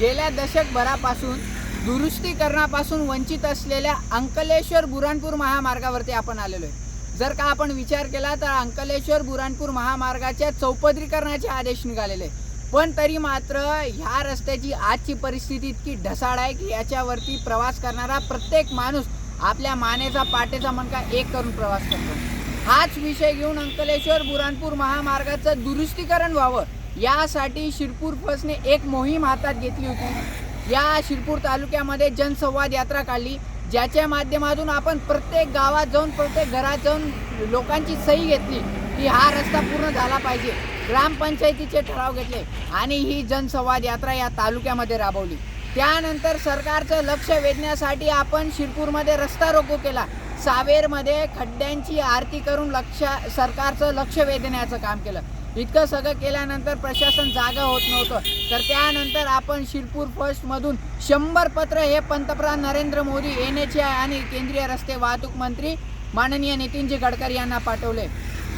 गेल्या दशकभरापासून दुरुस्तीकरणापासून वंचित असलेल्या अंकलेश्वर बुराणपूर महामार्गावरती आपण आलेलो आहे. जर का आपण विचार केला तर अंकलेश्वर बुराणपूर महामार्गाच्या चौपदरीकरणाचे आदेश निघालेले पण तरी मात्र ह्या रस्त्याची आजची परिस्थिती इतकी ढसाळ आहे की याच्यावरती प्रवास करणारा प्रत्येक माणूस आपल्या मानेचा पाटेचा मनका एक करून प्रवास करतो. हाच विषय घेऊन अंकलेश्वर बुराणपूर महामार्गाचं दुरुस्तीकरण व्हावं यासाठी शिरपूर फसने एक मोहीम हातात घेतली होती. या शिरपूर तालुक्यामध्ये जनसंवाद यात्रा काढली ज्याच्या माध्यमातून आपण प्रत्येक गावात जाऊन प्रत्येक घरात जाऊन लोकांची सही घेतली की हा रस्ता पूर्ण झाला पाहिजे. ग्रामपंचायतीचे ठराव घेतले आणि ही जनसंवाद यात्रा या तालुक्यामध्ये राबवली. त्यानंतर सरकारचं लक्ष वेधण्यासाठी आपण शिरपूरमध्ये रस्ता रोको केला. सावेरमध्ये खड्ड्यांची आरती करून लक्ष सरकारचं लक्ष वेधण्याचं काम केलं. इतकं सगळं केल्यानंतर प्रशासन जागा होत नव्हतं. तर त्यानंतर आपण शिरपूर फर्स्टमधून शंभर पत्र हे पंतप्रधान नरेंद्र मोदी एन एच आणि केंद्रीय रस्ते वाहतूक मंत्री माननीय नितीनजी गडकरी यांना पाठवले.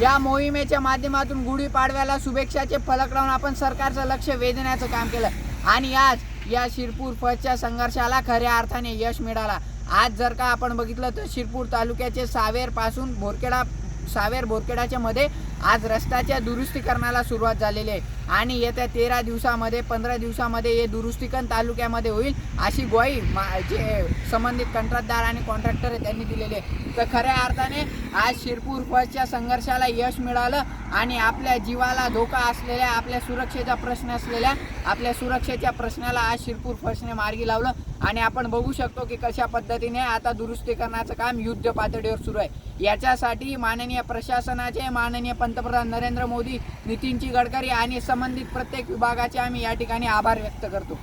या मोहिमेच्या माध्यमातून गुढीपाडव्याला शुभेच्छाचे फलक लावून आपण सरकारचं लक्ष वेधण्याचं काम केलं. आणि आज या शिरपूर फर्स्टच्या संघर्षाला खऱ्या अर्थाने यश मिळाला. आज जर का आपण बघितलं तर शिरपूर तालुक्याचे सावेरपासून भोरकेडा सावेर बोरखेडाच्या मध्ये आज रस्त्याच्या दुरुस्तीकरणाला सुरुवात झालेली आहे. आणि येत्या तेरा दिवसामध्ये पंधरा दिवसामध्ये हे दुरुस्तीकरण तालुक्यामध्ये होईल अशी ग्वाही मा जे संबंधित कंत्राटदार आणि कॉन्ट्रॅक्टर आहे त्यांनी दिलेली आहे. तर खऱ्या अर्थाने आज शिरपूर फसच्या संघर्षाला यश मिळालं आणि आपल्या जीवाला धोका असलेल्या आपल्या सुरक्षेचा प्रश्न असलेल्या आपल्या सुरक्षेच्या प्रश्नाला आज शिरपूर फसने मार्गी लावलं. आणि आपण बघू शकतो की कशा पद्धतीने आता दुरुस्तीकरणाचं काम युद्ध पातळीवर सुरू आहे. याच्यासाठी माननीय प्रशासनाचे माननीय पंतप्रधान नरेंद्र मोदी नितीनजी गडकरी आणि संबंधित प्रत्येक विभागाचे आम्ही या ठिकाणी आभार व्यक्त करतो.